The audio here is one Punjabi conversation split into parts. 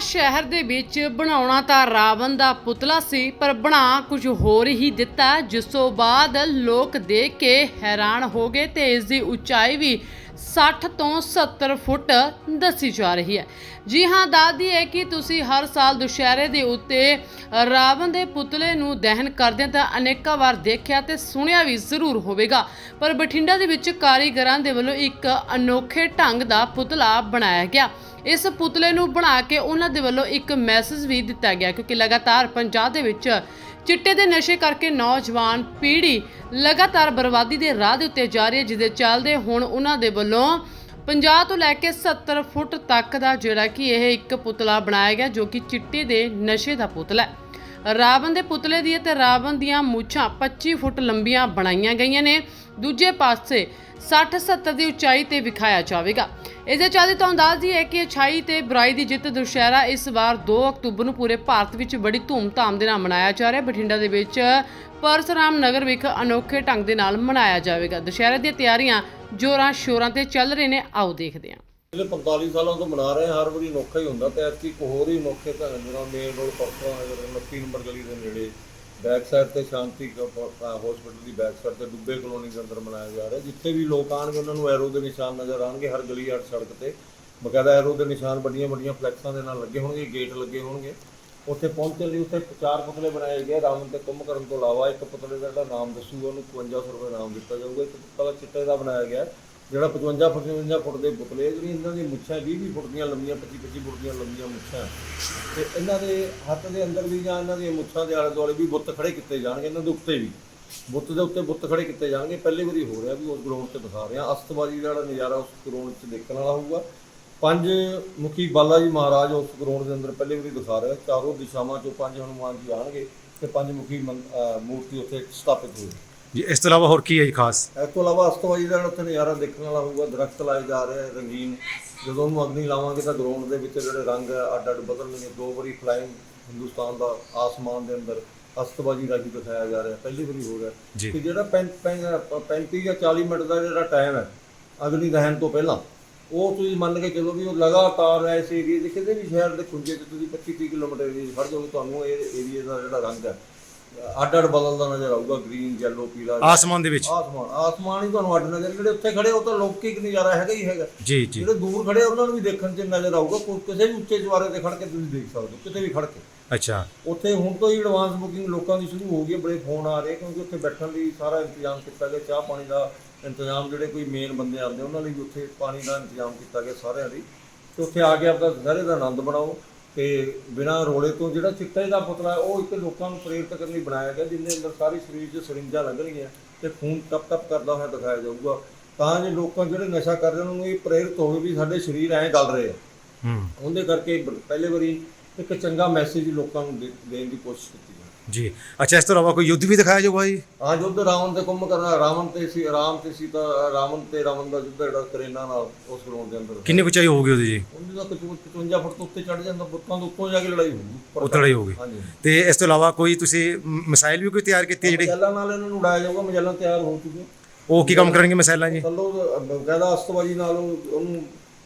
ਸ਼ਹਿਰ ਦੇ ਵਿੱਚ ਬਣਾਉਣਾ ਤਾਂ ਰਾਵਣ ਦਾ ਪੁਤਲਾ ਸੀ, ਪਰ ਬਣਾ ਕੁਝ ਹੋਰ ਹੀ ਦਿੱਤਾ, ਜਿਸ ਤੋਂ ਬਾਅਦ ਲੋਕ ਦੇਖ ਕੇ ਹੈਰਾਨ ਹੋ ਗਏ ਤੇ ਇਸ ਦੀ ਉਚਾਈ ਵੀ 60 ਤੋਂ 70 ਫੁੱਟ ਦੱਸੀ ਜਾ ਰਹੀ ਹੈ। ਜੀ ਹਾਂ ਦੱਸਦੀ ਹੈ ਕਿ ਤੁਸੀਂ ਹਰ ਸਾਲ ਦੁਸ਼ਹਿਰੇ ਦੇ ਉੱਤੇ ਰਾਵਣ ਦੇ ਪੁਤਲੇ ਨੂੰ ਦਹਨ ਕਰਦੇ ਤਾਂ ਅਨੇਕਾਂ ਵਾਰ ਦੇਖਿਆ ਤੇ ਸੁਣਿਆ ਵੀ ਜ਼ਰੂਰ ਹੋਵੇਗਾ। ਪਰ ਬਠਿੰਡਾ ਦੇ ਵਿੱਚ ਕਾਰੀਗਰਾਂ ਦੇ ਵੱਲੋਂ ਇੱਕ ਅਨੋਖੇ ਢੰਗ ਦਾ ਪੁਤਲਾ ਬਣਾਇਆ ਗਿਆ। ਇਸ ਪੁਤਲੇ ਨੂੰ ਬਣਾ ਕੇ ਉਹਨਾਂ ਦੇ ਵੱਲੋਂ ਇੱਕ ਮੈਸੇਜ ਵੀ ਦਿੱਤਾ ਗਿਆ, ਕਿਉਂਕਿ ਲਗਾਤਾਰ ਪੰਜਾਬ ਦੇ ਵਿੱਚ ਚਿੱਟੇ ਦੇ ਨਸ਼ੇ ਕਰਕੇ ਨੌਜਵਾਨ ਪੀੜ੍ਹੀ ਲਗਾਤਾਰ ਬਰਬਾਦੀ ਦੇ ਰਾਹ ਦੇ ਉੱਤੇ ਜਾ ਰਹੀ ਹੈ ਜਿਹਦੇ ਚੱਲਦੇ ਹੁਣ ਉਹਨਾਂ ਦੇ ਵੱਲੋਂ 50 ਤੋਂ ਲੈ ਕੇ 70 ਫੁੱਟ ਤੱਕ ਦਾ ਜਿਹੜਾ ਕਿ ਇਹ ਇੱਕ ਪੁਤਲਾ ਬਣਾਇਆ ਗਿਆ, ਜੋ ਕਿ ਚਿੱਟੇ ਦੇ ਨਸ਼ੇ ਦਾ ਪੁਤਲਾ ਹੈ। ਰਾਵਣ ਦੇ ਪੁਤਲੇ ਦੀ ਤੇ ਰਾਵਣ ਦੀਆਂ ਮੂਛਾਂ 25 ਫੁੱਟ ਲੰਬੀਆਂ ਬਣਾਈਆਂ ਗਈਆਂ ਨੇ। ਦੂਜੇ ਪਾਸੇ 60 70 ਦੀ ਉਚਾਈ ਤੇ ਵਿਖਾਇਆ ਜਾਵੇਗਾ। ਇਸ ਦੇ ਤੋਂ ਤੁਹਾਨੂੰ ਹੀ ਹੈ ਕਿ ਅਛਾਈ ਤੇ ਬੁਰਾਈ ਦੀ ਜਿੱਤ ਦੁਸ਼ਹਿਰਾ ਇਸ ਵਾਰ 2 ਅਕਤੂਬਰ ਨੂੰ ਪੂਰੇ ਭਾਰਤ ਵਿੱਚ ਬੜੀ ਧੂਮ-ਧਾਮ ਦੇ ਨਾਲ ਮਨਾਇਆ ਜਾ ਰਿਹਾ ਬਠਿੰਡਾ ਦੇ ਵਿੱਚ ਪਰਸਰਾਮ ਨਗਰ ਵਿਖ ਅਨੋਖੇ ਢੰਗ ਦੇ ਨਾਲ ਮਨਾਇਆ ਜਾਵੇਗਾ। ਦੁਸ਼ਹਿਰੇ ਦੀਆਂ ਤਿਆਰੀਆਂ ਜੋਰਾਂ ਸ਼ੋਰਾਂ ਤੇ ਚੱਲ ਰਹੇ ਨੇ। ਆਓ ਦੇਖਦੇ ਹਾਂ। ਪਿਛਲੇ 45 ਸਾਲਾਂ ਤੋਂ ਮਨਾ ਰਹੇ ਹਾਂ, ਹਰ ਵਾਰੀ ਅਨੋਖਾ ਹੀ ਹੁੰਦਾ ਤੇ ਐਤਕੀ ਇੱਕ ਹੋਰ ਹੀ ਅਨੋਖੇ ਢੰਗ ਜਿਹੜਾ ਮੇਨ ਰੋਡ ਪਰਸੋਂ ਅਗਰ 29 ਨੰਬਰ ਗਲੀ ਦੇ ਨੇੜੇ ਬੈਕ ਸਾਈਡ ਤੇ ਸ਼ਾਂਤੀ ਹਸਪੀਟਲ ਦੀ ਬੈਕ ਸਾਈਡ ਤੇ ਡੁੱਬੇ ਕਲੋਨੀ ਦੇ ਅੰਦਰ ਮਨਾਇਆ ਜਾ ਰਿਹਾ ਜਿੱਥੇ ਵੀ ਲੋਕ ਆਣਗੇ ਉਹਨਾਂ ਨੂੰ ਐਰੋ ਦੇ ਨਿਸ਼ਾਨ ਨਜ਼ਰ ਆਣਗੇ ਹਰ ਗਲੀ ਹਰ ਸੜਕ ਤੇ। ਬਕਾਇਦਾ ਐਰੋ ਦੇ ਨਿਸ਼ਾਨ ਵੱਡੀਆਂ ਵੱਡੀਆਂ ਫਲੈਕਸਾਂ ਦੇ ਨਾਲ ਲੱਗੇ ਹੋਣਗੇ ਗੇਟ ਲੱਗੇ ਹੋਣਗੇ। ਉੱਥੇ ਪਹੁੰਚਣ ਲਈ ਉੱਥੇ ਚਾਰ ਪੁਤਲੇ ਬਣਾਏ ਗਏ ਰਾਵਣ ਤੇ ਕੁੰਭ ਕਰਨ ਤੋਂ ਇਲਾਵਾ ਇੱਕ ਪੁਤਲੇ ਦਾ ਜਿਹੜਾ ਨਾਮ ਦੱਸੂਗਾ ਉਹਨੂੰ 5500 ਰੁਪਏ ਨਾਮ ਦਿੱਤਾ ਜਾਊਗਾ। ਇੱਕ ਪੁਤਲਾ ਚਿੱਟੇ ਦਾ ਬਣਾਇਆ ਗਿਆ। ਜਿਹੜਾ 55 55 ਫੁੱਟ ਦੇ ਪੁਤਲੇ ਜਿਹੜੀ ਇਹਨਾਂ ਦੀਆਂ ਮੁੱਛਾਂ 20 20 ਫੁੱਟ ਦੀਆਂ ਲੰਬੀਆਂ 25 25 ਫੁੱਟ ਦੀਆਂ ਲੰਬੀਆਂ ਮੁੱਛਾਂ। ਤੇ ਇਹਨਾਂ ਦੇ ਹੱਥ ਦੇ ਅੰਦਰ ਵੀ ਜਾਂ ਇਹਨਾਂ ਦੀਆਂ ਮੁੱਛਾਂ ਦੇ ਆਲੇ ਦੁਆਲੇ ਵੀ ਬੁੱਤ ਖੜੇ ਕੀਤੇ ਜਾਣਗੇ, ਇਹਨਾਂ ਦੇ ਉੱਤੇ ਵੀ। ਬੁੱਤ ਦੇ ਉੱਤੇ ਬੁੱਤ ਖੜੇ ਕੀਤੇ ਜਾਣਗੇ। ਪਹਿਲੀ ਵਾਰੀ ਹੋ ਰਿਹਾ ਵੀ ਉਸ ਗਰਾਊਂਡ ਤੇ ਦਿਖਾ ਰਿਹਾ। ਅਸਤਬਾਜੀ ਦਾ ਜਿਹੜਾ ਨਜ਼ਾਰਾ ਉਸ ਗਰਾਊਂਡ 'ਚ ਦੇਖਣ ਵਾਲਾ ਹੋਊਗਾ। ਪੰਜ ਮੁਖੀ ਬਾਲਾ ਜੀ ਮਹਾਰਾਜ ਉਸ ਗਰਾਊਂਡ ਦੇ ਅੰਦਰ ਪਹਿਲੀ ਵਾਰੀ ਦਿਖਾ ਰਿਹਾ ਚਾਰੋਂ ਦਿਸ਼ਾਵਾਂ 'ਚੋਂ ਪੰਜ ਹਨੂਮਾਨ ਜੀ ਆਣਗੇ ਤੇ ਪੰਜ ਮੁਖੀ ਮੰ- ਮੂਰਤੀ ਉੱਥੇ ਸਥਾਪਿਤ ਹੋਈ ਜੀ ਇਸ ਤੋਂ ਇਲਾਵਾ ਹੋਰ ਕੀ ਹੈ ਜੀ ਖਾਸ? ਇਸ ਤੋਂ ਇਲਾਵਾ ਅਸਤਵਾਜੀ ਦਾ ਜਿਹੜਾ ਉੱਥੇ ਨਜ਼ਾਰਾ ਦੇਖਣ ਵਾਲਾ ਹੋਊਗਾ ਦਰਖਤ ਲਾਏ ਜਾ ਰਹੇ ਆ ਰੰਗੀਨ। ਜਦੋਂ ਉਹਨੂੰ ਅਗਨੀ ਲਾਵਾਂਗੇ ਤਾਂ ਗਰਾਊਂਡ ਦੇ ਵਿੱਚ ਜਿਹੜੇ ਰੰਗ ਅੱਡ ਅੱਡ ਬਦਲਣਗੇ ਦੋ ਵਾਰੀ ਫਲਾਈਂਗ ਹਿੰਦੁਸਤਾਨ ਦਾ ਆਸਮਾਨ ਦੇ ਅੰਦਰ ਅਸਤਵਾਜੀ ਰਾਹੀਂ ਦਿਖਾਇਆ ਜਾ ਰਿਹਾ ਪਹਿਲੀ ਵਾਰੀ ਹੋ ਰਿਹਾ। ਜੀ। ਕਿ ਜਿਹੜਾ 35 ਜਾਂ 40 ਮਿੰਟ ਦਾ ਜਿਹੜਾ ਟਾਈਮ ਹੈ ਅਗਨੀ ਦਹਨ ਤੋਂ ਪਹਿਲਾਂ ਉਹ ਤੁਸੀਂ ਮੰਨ ਕੇ ਚੱਲੋ ਵੀ ਉਹ ਲਗਾਤਾਰ ਇਸ ਏਰੀਏ ਦੇ ਕਿਸੇ ਵੀ ਸ਼ਹਿਰ ਦੇ ਖੁੰਝੇ 'ਚ ਤੁਸੀਂ 25 30 ਕਿਲੋਮੀਟਰ ਏਰੀਏ 'ਚ ਖੜ ਜਾਓਗੇ ਤੁਹਾਨੂੰ ਇਹ ਏਰੀਏ ਦਾ ਜਿਹੜਾ ਰੰਗ ਹੈ ਅੱਡ ਅੱਡ ਬਦਲਦਾ ਨਜ਼ਰ ਆਊਗਾ ਗ੍ਰੀਨ ਯੈਲੋ ਪੀਲਾ। ਆਸਮਾਨ ਦੇ ਵਿੱਚ। ਆਸਮਾਨ ਆਸਮਾਨ ਹੀ ਤੁਹਾਨੂੰ ਅੱਡ ਨਜ਼ਰ ਜਿਹੜੇ ਉੱਥੇ ਖੜੇ ਉਹ ਤਾਂ ਲੌਕਿਕ ਨਜ਼ਾਰਾ ਹੈਗਾ ਹੀ ਹੈਗਾ। ਜੀ ਜੀ। ਜਿਹੜੇ ਦੂਰ ਖੜੇ ਉਹਨਾਂ ਨੂੰ ਵੀ ਦੇਖਣ 'ਚ ਨਜ਼ਰ ਆਊਗਾ। ਕੋਈ ਕਿਸੇ ਵੀ ਉੱਚੇ ਚਵਾਰੇ ਤੇ ਖੜ ਕੇ ਤੁਸੀਂ ਦੇਖ ਸਕਦੇ ਹੋ ਕਿਤੇ ਵੀ ਖੜ ਕੇ। ਅੱਛਾ। ਉੱਥੇ ਹੁਣ ਤੋਂ ਹੀ ਐਡਵਾਂਸ ਬੁਕਿੰਗ ਲੋਕਾਂ ਦੀ ਸ਼ੁਰੂ ਹੋ ਗਈ ਹੈ ਬੜੇ ਫੋਨ ਆ ਰਹੇ ਕਿਉਂਕਿ ਉੱਥੇ ਬੈਠਣ ਲਈ ਸਾਰਾ ਇੰਤਜ਼ਾਮ ਕੀਤਾ ਗਿਆ ਚਾਹ ਪਾਣੀ ਦਾ ਇੰਤਜ਼ਾਮ ਜਿਹੜੇ ਕੋਈ ਮੇਨ ਬੰਦੇ ਆਉਂਦੇ ਉਹਨਾਂ ਲਈ ਉੱਥੇ ਪਾਣੀ ਦਾ ਇੰਤਜ਼ਾਮ ਕੀਤਾ ਗਿਆ ਸਾਰਿਆਂ ਲਈ। ਤੇ ਉੱਥੇ ਆ ਕੇ ਆਪਦਾ ਦੁਸਹਿਰੇ ਦਾ ਆਨੰਦ ਬਣਾਓ ਤੇ ਬਿਨਾਂ ਰੋਲੇ ਤੋਂ ਜਿਹੜਾ ਚਿੱਟੇ ਦਾ ਪੁਤਲਾ ਹੈ ਉਹ ਇੱਕ ਲੋਕਾਂ ਨੂੰ ਪ੍ਰੇਰਿਤ ਕਰਨ ਲਈ ਬਣਾਇਆ ਗਿਆ ਜਿੰਨੇ ਅੰਦਰ ਸਾਰੇ ਸਰੀਰ 'ਚ ਸਰਿੰਜਾਂ ਲੱਗਣਗੀਆਂ ਤੇ ਖੂਨ ਟਪ ਟਪ ਕਰਦਾ ਹੋਇਆ ਦਿਖਾਇਆ ਜਾਊਗਾ। ਤਾਂ ਜੇ ਲੋਕਾਂ ਜਿਹੜੇ ਨਸ਼ਾ ਕਰ ਰਹੇ ਉਹਨਾਂ ਨੂੰ ਇਹ ਪ੍ਰੇਰਿਤ ਹੋਵੇ ਵੀ ਸਾਡੇ ਸਰੀਰ ਐਂ ਗਲ ਰਹੇ ਆ। ਹੂੰ। ਉਹਦੇ ਕਰਕੇ ਪਹਿਲੇ ਵਾਰੀ ਇੱਕ ਚੰਗਾ ਮੈਸੇਜ ਲੋਕਾਂ ਨੂੰ ਦੇਣ ਦੀ ਕੋਸ਼ਿਸ਼ ਕੀਤੀ ਹੈ ਜੀ। ਅੱਛਾ ਇਸ ਤੋਂ ਇਲਾਵਾ ਕੋਈ ਯੁੱਧ ਵੀ ਦਿਖਾਇਆ ਜਾਊਗਾ ਜੀ? ਹਾਂ ਯੁੱਧ ਰਾਵਣ ਤੇ ਕੁੰਭ ਕਰਨਾ ਰਾਵਣ ਤੇ ਸੀ ਰਾਮ ਤੇ ਸੀਤਾ ਰਾਵਣ ਤੇ ਰਾਵਣ ਦਾ ਯੁੱਧ ਜਿਹੜਾ ਕਰੇਨਾ ਨਾਲ ਉਸ ਗਰਾਊਂਡ ਦੇ ਅੰਦਰ ਕਿੰਨੀ ਉਚਾਈ ਹੋਊਗੀ ਉਹਦੀ ਜੀ? ਉਹਦੀ ਤਾਂ 55 ਫੁੱਟ ਤੋਂ ਉੱਤੇ ਚੜ ਜਾਂਦਾ ਬੁੱਤਾਂ ਤੋਂ ਉੱਤੋਂ ਜਾ ਕੇ ਲੜਾਈ ਹੋਊਗੀ ਉੱਪਰ ਉਹ ਲੜਾਈ ਹੋਊਗੀ ਹਾਂਜੀ। ਤੇ ਇਸ ਤੋਂ ਇਲਾਵਾ ਕੋਈ ਤੁਸੀਂ ਮ- ਮਿਸਾਈਲ ਵੀ ਕੋਈ ਤਿਆਰ ਕੀਤੀ ਹੈ ਜਿਹੜੀ? ਮਜੈਲਾਂ ਨਾਲ ਇਹਨਾਂ ਨੂੰ ਉਡਾਇਆ ਜਾਊਗਾ ਮਜੈਲਾਂ ਤਿਆਰ ਹੋ ਚੁੱਕੀਆਂ। ਉਹ ਕੀ ਕੰਮ ਕਰਨਗੇ ਮਿਸਾਈਲਾਂ ਜੀ? ਥੱਲੋਂ ਬਕਾਇਦਾ ਅਸਤਬਾਜੀ ਨਾਲ ਉਹ- ਉਹਨੂੰ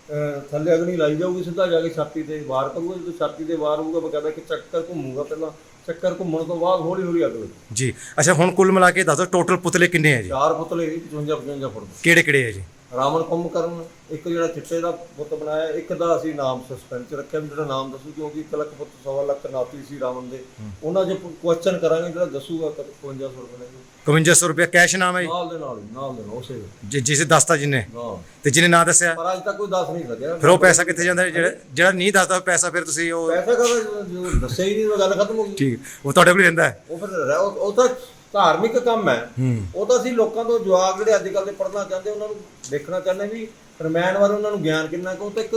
ਅਹ, ਥੱਲੇ ਅਗਨੀ ਲਾਈ ਜਾਊਗੀ ਸਿੱਧਾ ਜਾ ਕੇ ਛਾਤੀ ਤੇ ਵਾਰ ਕਰੂਗਾ ਜਦੋਂ ਛਾਤੀ ਤੇ ਵਾਰ ਹੋਊਗਾ ਬਕਾਇਦਾ ਇੱਕ ਚੱਕਰ ਘੁੰਮੂਗਾ ਪਹਿਲਾਂ ਚੱਕਰ ਘੁੰਮਣ ਤੋਂ ਬਾਅਦ ਹੌਲੀ ਹੌਲੀ ਅੱਗ ਲੱਗੀ। ਜੀ ਅੱਛਾ ਹੁਣ ਕੁੱਲ ਮਿਲਾ ਕੇ ਦੱਸੋ ਟੋਟਲ ਪੁਤਲੇ ਕਿੰਨੇ ਹੈ ਜੀ? ਚਾਰ ਪੁਤਲੇ ਸੀ 55 55 ਫੁੱਟ। ਦੇ ਕਿਹੜੇ ਕਿਹੜੇ ਹੈ ਜੀ? ਰਾਵਣ ਕੁੰਭਕਰਨ ਇੱਕ ਜਿਹੜਾ ਚਿੱਟੇ ਦਾ ਪੁੱਤ ਬਣਾਇਆ ਇੱਕ ਦਾ ਅਸੀਂ ਨਾਮ ਸਸਪੈਂਸ ਰੱਖਿਆ ਵੀ ਜਿਹੜਾ ਨਾਮ ਦੱਸੂ ਕਿਉਂਕਿ 1 ਲੱਖ ਪੁੱਤ ਸਵਾ ਲੱਖ ਨਾਤੀ ਸੀ ਰਾਵਣ ਦੇ। ਉਹਨਾਂ 'ਚ ਕੁਐਸਚਨ ਕਰਾਂਗੇ ਜਿਹੜਾ ਦੱਸੂਗਾ ਤਾਂ 5500 ਰੁਪਏ ਨੇ 5500 ਰੁਪਏ ਕੈਸ਼ ਨਾਮ ਹੈ ਜੀ? ਨਾਲ ਦੇ ਨਾਲ ਹੀ ਨਾਲ ਦੇ ਨਾਲ ਉਸੇ ਵੇਲੇ। ਜਿ- ਜਿਸੇ ਦੱਸਤਾ ਜਿੰਨੇ। ਹਾਂ। ਤੇ ਜਿਹਨੇ ਨਾ ਦੱਸਿਆ? ਪਰ ਅੱਜ ਤੱਕ ਕੋਈ ਦੱਸ ਨਹੀਂ ਸਕਿਆ। ਫਿਰ ਉਹ ਪੈਸਾ ਕਿੱਥੇ ਜਾਂਦਾ? ਹੈ? ਜਿਹੜਾ ਜਿਹੜਾ ਨਹੀਂ ਦੱਸਦਾ ਉਹ ਪੈਸਾ ਫਿਰ ਤੁਸੀਂ ਉਹ ਪੈਸਾ ਕਦੋਂ ਜੋ ਦੱਸਿਆ ਹੀ ਨਹੀਂ ਤਾਂ ਗੱਲ ਖਤਮ ਹੋ ਗਈ। ਠੀਕ। ਉਹ ਤੁਹਾਡੇ ਕੋਲ ਹੀ ਰਹਿੰਦਾ ਹੈ। ਉਹ ਫਿਰ ਰਹਿ- ਉਹ ਉਹ ਤਾਂ ਧਾਰਮਿਕ ਕੰਮ ਹੈ। ਉਹ ਤਾਂ ਅਸੀਂ ਲੋਕਾਂ ਤੋਂ ਜਵਾਬ ਜਿਹੜੇ ਅੱਜ ਕੱਲ੍ਹ ਦੇ ਪੜ੍ਹਨਾ ਚਾਹੁੰਦੇ ਉਹਨਾਂ ਨੂੰ ਦੇਖਣਾ ਚਾਹੁੰਦੇ ਵੀ ਰਮਾਇਣ ਬਾਰੇ ਉਹਨਾਂ ਨੂੰ ਗਿਆਨ ਕਿੰਨਾ ਕੁ ਉਹ ਤਾਂ ਇੱਕ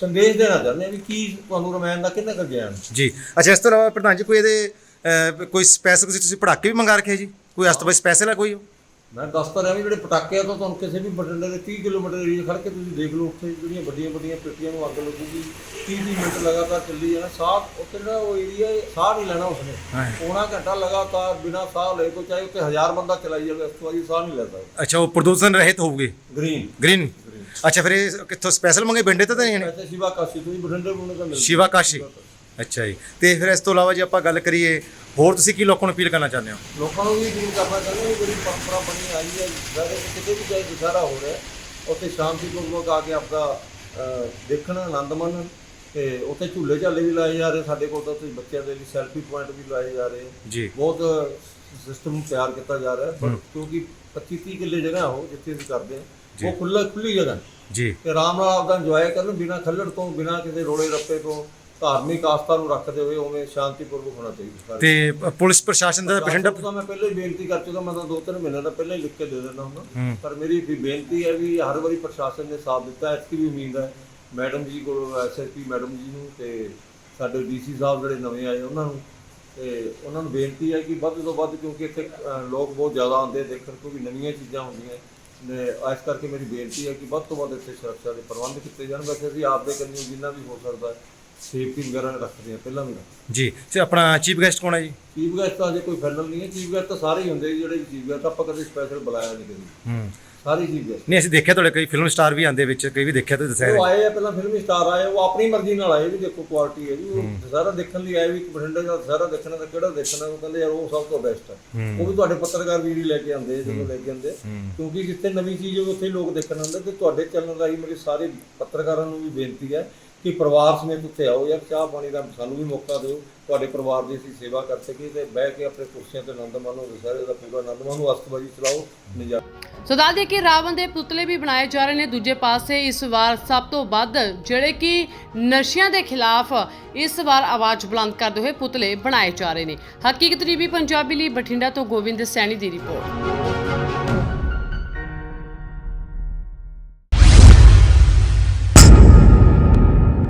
ਸੰਦੇਸ਼ ਦੇਣਾ ਚਾਹੁੰਦੇ ਆ ਵੀ ਕੀ ਤੁਹਾਨੂੰ ਰਮਾਇਣ ਦਾ ਕਿੰਨਾ ਕੁ ਗਿਆਨ ਜੀ। ਅੱਛਾ ਇਸ ਤੋਂ ਇਲਾਵਾ ਪ੍ਰਧਾਨ ਜੀ ਕੋਈ ਇਹਦੇ ਕੋਈ ਸਪੈਸ਼ਲ ਤੁਸੀਂ ਤੁਸੀਂ ਪੜਾਕੇ ਵੀ ਮੰਗਾ ਰੱਖੇ ਜੀ? ਕੋਈ ਅਸਤ ਬਸ ਸਪੈਸ਼ਲ ਹੈ ਕੋਈ ਮੈਂ ਦੱਸਦਾ ਰਿਹਾ ਵੀ ਜਿਹੜੇ ਪਟਾਕੇ ਆ ਤਾਂ ਤੁਹਾਨੂੰ ਕਿਸੇ ਵੀ ਬਠਿੰਡੇ ਦੇ 30 ਕਿਲੋਮੀਟਰ ਏਰੀਆ ਖੜ ਕੇ ਤੁਸੀਂ ਦੇਖ ਲਓ ਉੱਥੇ ਜਿਹੜੀਆਂ ਵੱਡੀਆਂ ਵੱਡੀਆਂ ਪੇਟੀਆਂ ਨੂੰ ਅੱਗ ਲੱਗੂਗੀ 30 30 ਮਿੰਟ ਲਗਾਤਾਰ ਚੱਲੀ ਜਾਣਾ। ਸਾਹ ਉੱਥੇ ਜਿਹੜਾ ਉਹ ਏਰੀਆ ਸਾਹ ਨਹੀਂ ਲੈਣਾ ਉਸਨੇ। ਪੌਣਾ ਘੰਟਾ ਲਗਾਤਾਰ ਬਿਨਾਂ ਸਾਹ ਲਏ ਤੋਂ ਚਾਹੇ ਉੱਥੇ ਹਜ਼ਾਰ ਬੰਦਾ ਚਲਾਈ ਜਾਵੇ ਉਸ ਤੋਂ ਬਾਅਦ ਸਾਹ ਨਹੀਂ ਲੈਂਦਾ ਅੱਛਾ ਉਹ ਪ੍ਰਦੂਸ਼ਣ ਰਹਿਤ ਹੋਊਗੀ? ਗ੍ਰੀਨ ਗ੍ਰੀਨ ਅੱਛਾ ਫਿਰ ਇਹ ਕਿੱਥੋਂ ਸਪੈਸ਼ਲ ਮੰਗੇ ਬਿੰਡੇ ਤੋਂ ਤਾਂ ਨਹੀਂ ਨੇ ਸ਼ਿਵਾ ਕਾਸ਼ੀ ਤੋਂ ਹੀ ਬਠਿੰਡੇ ਨੂੰ ਤਾਂ ਮਿਲਦਾ ਸ਼ਿਵਾ ਕਾਸ਼ੀ। ਅੱਛਾ ਜੀ। ਤੇ ਫਿਰ ਇਸ ਤੋਂ ਇਲਾਵਾ ਜੇ ਆਪਾਂ ਗੱਲ ਕਰੀਏ ਹੋਰ ਤੁਸੀਂ ਕੀ ਲੋਕਾਂ ਨੂੰ ਅਪੀਲ ਕਰਨਾ ਚਾਹੁੰਦੇ ਹੋ? ਲੋਕਾਂ ਨੂੰ ਵੀ ਅਪੀਲ ਕਰਨਾ ਚਾਹੁੰਦੇ ਹਾਂ ਜਿਹੜੀ ਪਰੰਪਰਾ ਬਣੀ ਆਈ ਹੈ ਸਾਰੇ ਕਿਤੇ ਵੀ ਚਾਹੇ ਦੁਸ਼ਹਿਰਾ ਹੋ ਰਿਹਾ ਹੈ, ਉੱਥੇ ਸ਼ਾਂਤੀਪੂਰਵਕ ਆ ਕੇ ਆਪਦਾ ਦੇਖਣ ਆਨੰਦ ਮਾਣਨ ਤੇ ਉੱਥੇ ਝੂਲੇ ਝਾਲੇ ਵੀ ਲਾਏ ਜਾ ਰਹੇ ਸਾਡੇ ਕੋਲ ਤਾਂ ਉੱਥੇ ਬੱਚਿਆਂ ਦੇ ਲਈ ਸੈਲਫੀ ਪੁਆਇੰਟ ਵੀ ਲਾਏ ਜਾ ਰਹੇ। ਜੀ। ਬਹੁਤ ਸਿਸਟਮ ਤਿਆਰ ਕੀਤਾ ਜਾ ਰਿਹਾ ਹੈ, ਪਰ ਕਿਉਂਕਿ 25 30 ਕਿੱਲੇ ਜਗ੍ਹਾ ਉਹ ਜਿੱਥੇ ਅਸੀਂ ਕਰਦੇ ਹਾਂ ਉਹ ਖੁੱਲਾ ਖੁੱਲੀ ਜਗ੍ਹਾ। ਹੈ। ਜੀ। ਤੇ ਆਰਾਮ ਨਾਲ ਆਪਦਾ ਇੰਜੋਏ ਕਰਨ ਬਿਨਾਂ ਖੱਲੜ ਤੋਂ ਬਿਨਾਂ ਕਿਸੇ ਰੋਲੇ ਰੱਪੇ ਤੋਂ ਧਾਰਮਿਕ ਆਸਥਾ ਨੂੰ ਰੱਖਦੇ ਹੋਏ ਉਵੇਂ ਸ਼ਾਂਤੀਪੂਰਵਕ ਹੋਣਾ ਚਾਹੀਦਾ ਸਾਰੇ। ਤੇ ਪ- ਪੁਲਿਸ ਪ੍ਰਸ਼ਾਸਨ ਦਾ ਬਠਿੰਡਾ ਤਾਂ ਮੈਂ ਪਹਿਲਾਂ ਹੀ ਬੇਨਤੀ ਕਰ ਚੁੱਕਾ ਮੈਂ ਤਾਂ ਦੋ ਤਿੰਨ ਮਹੀਨੇ ਦਾ ਪਹਿਲਾਂ ਹੀ ਲਿਖ ਕੇ ਦੇ ਦਿੰਦਾ ਹੁੰਦਾ। ਪਰ ਮੇਰੀ ਵੀ ਬੇਨਤੀ ਹੈ ਵੀ ਹਰ ਵਾਰੀ ਪ੍ਰਸ਼ਾਸਨ ਨੇ ਸਾਥ ਦਿੱਤਾ ਐਤਕੀ ਵੀ ਉਮੀਦ ਹੈ। ਮੈਡਮ ਜੀ ਕੋਲ ਐਸਐਸਪੀ ਮੈਡਮ ਜੀ ਨੂੰ ਤੇ ਸਾਡੇ ਡੀਸੀ ਸਾਹਿਬ ਜਿਹੜੇ ਨਵੇਂ ਆਏ ਉਹਨਾਂ ਨੂੰ ਤੇ ਉਹਨਾਂ ਨੂੰ ਬੇਨਤੀ ਹੈ ਕਿ ਵੱਧ ਤੋਂ ਵੱਧ ਕਿਉਂਕਿ ਇੱਥੇ ਅ, ਲੋਕ ਬਹੁਤ ਜ਼ਿਆਦਾ ਆਉਂਦੇ ਦੇਖਣ ਕਿਉਂਕਿ ਨਵੀਆਂ ਚੀਜ਼ਾਂ ਹੁੰਦੀਆਂ ਨੇ ਇਸ ਕਰਕੇ ਮੇਰੀ ਬੇਨਤੀ ਹੈ ਕਿ ਵੱਧ ਤੋਂ ਵੱਧ ਇੱਥੇ ਸੁਰੱਖਿਆ ਦੇ ਪ੍ਰਬੰਧ ਕੀਤੇ ਜਾਣ। ਵੈਸੇ ਅਸੀਂ ਆਪਦੇ ਕੰਨੀ ਜਿੰਨਾ ਵੀ ਹੋ ਸਕਦਾ ਸੇਫਟੀ ਵਗੈਰਾ ਰੱਖਦੇ ਹਾਂ ਪਹਿਲਾਂ ਵੀ ਰੱਖਦੇ ਜੀ ਤੇ ਆਪਣਾ ਚੀਫ ਗੈਸਟ ਕੌਣ ਹੈ ਜੀ? ਚੀਫ ਗੈਸਟ ਤਾਂ ਅਜੇ ਕੋਈ ਫਾਈਨਲ ਨਹੀਂ ਹੈ ਚੀਫ ਗੈਸਟ ਤਾਂ ਸਾਰੇ ਹੀ ਹੁੰਦੇ ਜੀ ਜਿਹੜੇ ਚੀਫ ਗੈਸਟ ਆਪਾਂ ਕਦੇ ਸਪੈਸ਼ਲ ਬੁਲਾਇਆ ਨਹੀਂ ਕਦੇ। ਹੂੰ। ਸਾਰੇ ਚੀਫ ਗੈਸਟ ਨਹੀਂ ਅਸੀਂ ਦੇਖਿਆ ਤੁਹਾਡੇ ਕਈ ਫਿਲਮ ਸਟਾਰ ਵੀ ਆਉਂਦੇ ਵਿੱਚ ਕਈ ਵੀ ਦੇਖਿਆ ਤੇ ਦੱਸਿਆ ਉਹ ਆਏ ਆ ਪਹਿਲਾਂ ਫਿਲਮੀ ਸਟਾਰ ਆਏ ਉਹ ਆਪਣੀ ਮਰਜ਼ੀ ਨਾਲ ਆਏ ਵੀ ਦੇਖੋ ਕੁਆਲਿਟੀ ਹੈ ਜੀ ਉਹ ਦੁਸਹਿਰਾ ਦੇਖਣ ਲਈ ਆਏ ਵੀ ਇੱਕ ਬਠਿੰਡੇ ਦਾ ਦੁਸਹਿਰਾ ਦੇਖਣਾ ਤਾਂ ਕਿਹੜਾ ਦੇਖਣਾ ਉਹ ਕਹਿੰਦੇ ਯਾਰ ਉਹ ਸਭ ਤੋਂ ਬੈਸਟ ਹੈ। ਉਹ ਵੀ ਤੁਹਾਡੇ ਪੱਤਰਕਾਰ ਵੀਰ ਹੀ ਲੈ ਕੇ ਆਉਂਦੇ ਜਦੋਂ ਲੈ ਕੇ ਆਉਂਦੇ ਕਿਉਂਕਿ ਜਿੱਥੇ ਨਵੀਂ ਚੀਜ਼ ਹੋਵੇ ਉੱਥੇ ਲੋਕ ਦੇਖਣ ਆਉਂਦੇ ਤੇ ਤੁਹਾਡੇ ਚੈਨਲ ਰਾਹੀਂ ਮੇਰੇ ਸਾਰੇ ਪੱਤਰਕਾਰਾਂ ਨੂੰ ਵੀ ਬੇਨਤੀ ਹੈ ਕਿ ਪਰਿਵਾਰ ਸਮੇਤ ਉੱਥੇ ਆਓ ਯਾਰ, ਚਾਹ ਪਾਣੀ ਦਾ ਸਾਨੂੰ ਵੀ ਮੌਕਾ ਦਿਓ, ਤੁਹਾਡੇ ਪਰਿਵਾਰ ਦੀ ਅਸੀਂ ਸੇਵਾ ਕਰ ਸਕੀਏ ਤੇ ਬਹਿ ਕੇ ਆਪਣੇ ਕੁਰਸੀਆਂ ਤੇ ਆਨੰਦ ਮਾਣੋ ਦੁਸਹਿਰੇ ਦਾ ਪੂਰਾ ਆਨੰਦ ਮਾਣੋ, ਅਸਤਬਾਜੀ ਚਲਾਓ, ਨਜ਼ਾਰਾ ਸੋ ਦੱਸ ਦਈਏ ਕਿ ਰਾਵਣ ਦੇ ਪੁਤਲੇ ਵੀ ਬਣਾਏ ਜਾ ਰਹੇ ਨੇ ਦੂਜੇ ਪਾਸੇ। ਇਸ ਵਾਰ ਸਭ ਤੋਂ ਵੱਧ ਜਿਹੜੇ ਕਿ ਨਸ਼ਿਆਂ ਦੇ ਖਿਲਾਫ ਇਸ ਵਾਰ ਆਵਾਜ਼ ਬੁਲੰਦ ਕਰਦੇ ਹੋਏ ਪੁਤਲੇ ਬਣਾਏ ਜਾ ਰਹੇ ਨੇ। ਹਕੀਕਤ ਟੀਵੀ, ਪੰਜਾਬੀ ਲਈ ਬਠਿੰਡਾ ਤੋਂ ਗੋਬਿੰਦ ਸੈਣੀ ਦੀ ਰਿਪੋਰਟ।